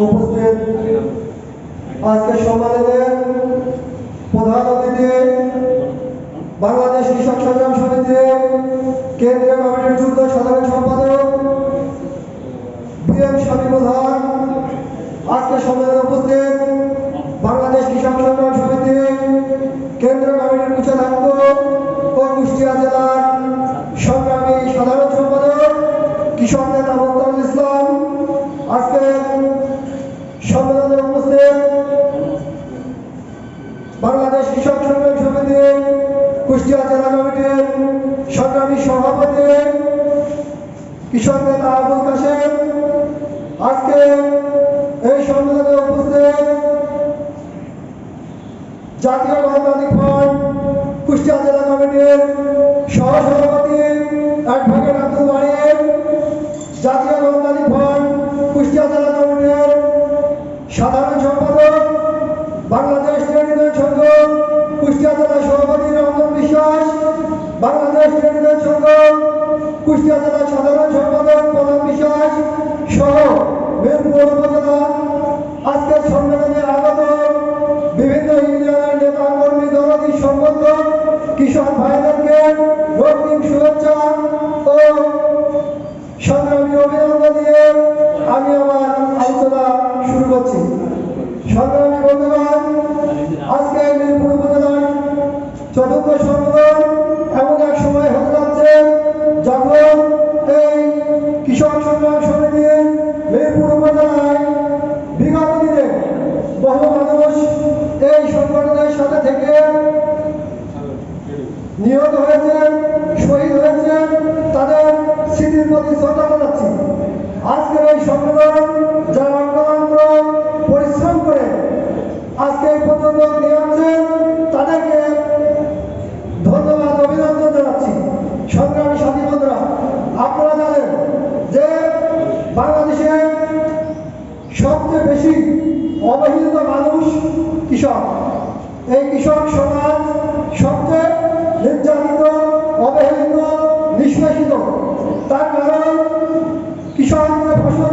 উপস্থিত আজকে সম্মেলনের প্রধান অতিথি, বাংলাদেশ কৃষক সংগ্রাম সমিতির কেন্দ্রীয় কমিটির যুগ্ম সাধারণ সম্পাদক, বিএম শফিকুল হক আজকে সম্মেলনে উপস্থিত বাংলাদেশ কৃষক সংগ্রাম সমিতি কেন্দ্রীয় কমিটির কুচালাঙ্গ ও বাংলাদেশ কৃষক সংগ্রাম সমিতি, কুষ্টিয়া জেলা কমিটির সংগ্রামী সভাপতি কৃষক নেতা আবুল কাশেম। আজকে এই সম্মেলনে উপস্থিত জাতীয় গণতান্ত্রিক ফ্রন্ট কুষ্টিয়া জেলা কমিটির সহসভাপতি অ্যাডভোকেট আব্দুল বাড়ির জাতীয় গণতান্ত্রিক ফ্রন্ট কুষ্টিয়া জেলা কমিটির সাধারণ সম্পাদক বাংলাদেশ ট্রেড ইউনিয়ন সংঘ কুষ্টিয়া জেলা সভাপতি রঞ্জন বিশ্বাস বাংলাদেশ ইউনিয়ন সংঘ কুষ্টিয়া জেলা সাধারণ সম্পাদক প্রধান বিশ্বাস সহ মিরপুর বাংলাদেশে সবচেয়ে বেশি অবহেলিত মানুষ কৃষক। এই কৃষক সমাজ সবচেয়ে নির্যাতিত, অবহেলিত নিষ্কাশিত তার কারণ কৃষক ফসল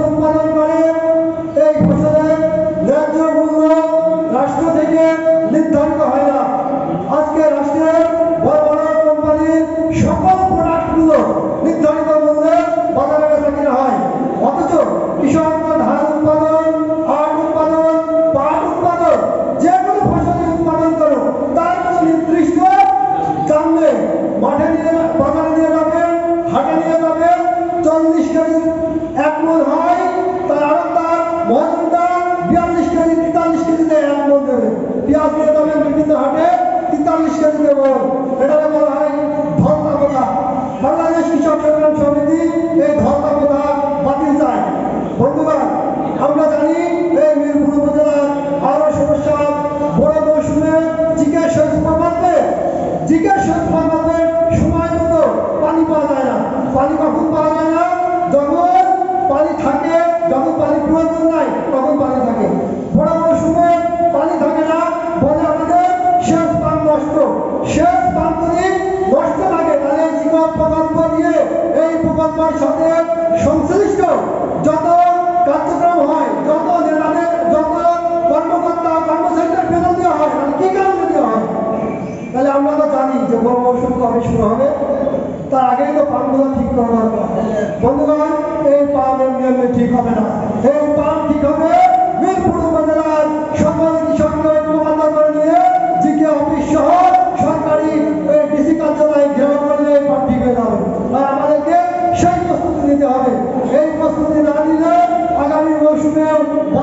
এক মন হয়, তার আরও তার মজুমদার বিয়াল্লিশ কেজি, তেতাল্লিশ কেজিতে এক মন দেবে। পেঁয়াজ নিয়ে যাবে বিভিন্ন হাটে তেতাল্লিশ কেজি দেবো এটা বলা হয় কথা বাংলাদেশ কৃষক সংগ্রাম সমিতি এই কথা বাতিল চায়। বন্ধুগণ, আমরা জানি এই মিরপুর উপজেলার আরও সমস্যা, বড় মৌসুমে জিজ্ঞেস জিজ্ঞেস প্রকল্পে সময় মতো পানি পাওয়া যায় না পানি কখন পাওয়া যায় না যখন পানি থাকে যখন পানি প্রয়োজন নাই তখন পানি থাকে বড় মৌসুমে পানি থাকে না বলে আমাদের শেষ পান নষ্ট শেষ পান যদি নষ্ট থাকে তাহলে এই জীবন প্রকল্প নিয়ে এই প্রকল্পের সংশ্লিষ্ট যত কার্যক্রম হয়, যত নেতাদের, যত কর্মকর্তা, কর্মচারীদের বেতন দেওয়া হয় তাহলে কি কারণে দেওয়া হয়? তাহলে আমরা তো জানি যে বড় কবে শুরু হবে। তার আগেই তো পাম্পগুলো ঠিক করা দরকার। বন্ধুগণ, এই পাম্প এমনি ঠিক হবে না। এই পাম্প ঠিক হবে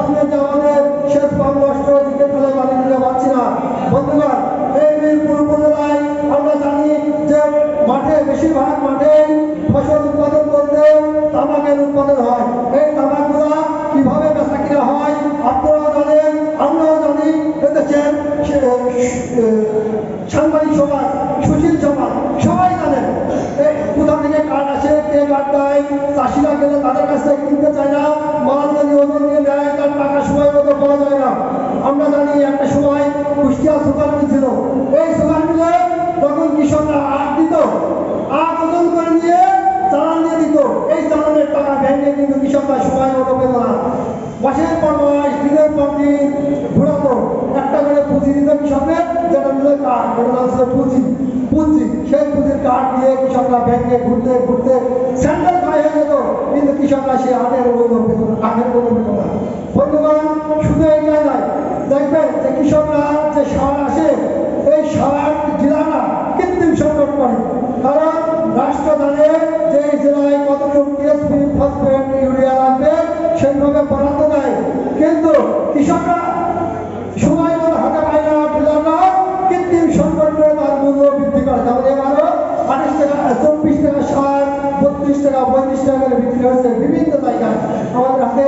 আমাদের শেষ নষ্ট দিকে তুলে পানি দিতে পারছি না। বন্ধুগণ, এই মিরপুর উপজেলায় আমরা জানি যে মাঠে, বেশিরভাগ মাঠে ফসল উৎপাদন করতে তামাকের উৎপাদন হয়। এই তামাকগুলা কীভাবে বেচা কিনা হয়, আপনারাও জানেন, আমরাও জানি। এদেশের সাংবাদিক সমাজ, সুশীল সমাজ, সবাই জানেন কোথা থেকে কাঠ আসে, কে কাঠ দেয়, চাষিরা গেলে তাদের কাছ থেকে কিনতে চায় না ইতিহাস সুপারমিল ছিল। এই সুপারমিলে তখন কৃষকরা আগ দিত আগ ওজন করে নিয়ে চালান দিয়ে দিত। এই চালানের টাকা ব্যাংকে কিন্তু কৃষকরা সময় মতো পেত না। মাসের পর মাস, দিনের পর দিন ঘুরত। একটা করে পুঁজি দিত কৃষকদের, যেটা দিল কাঠ যেটা ছিল পুঁজি। পুঁজি, সেই পুঁজির কাঠ দিয়ে কৃষকরা ব্যাংকে ঘুরতে ঘুরতে স্যান্ডেল খাই হয়ে যেত। কিন্তু কৃষকরা সেই হাতের ওজন করে কারণ রাষ্ট্র জানে যে জেলায় কতটুকু টিএসপি ফসফেট ইউরিয়া লাগবে, সেইভাবে বরাদ্দ দেয় কিন্তু কৃষকরা সময় মতো হাতে পায় না ডিলাররা কৃত্রিম সংকট করে তার মূল্য বৃদ্ধি করে। যেমন এবারও আঠাশ টাকা, চব্বিশ টাকা সার বত্রিশ টাকা, পঁয়ত্রিশ টাকা করে বিক্রি হচ্ছে বিভিন্ন জায়গায়। আমাদের হাতে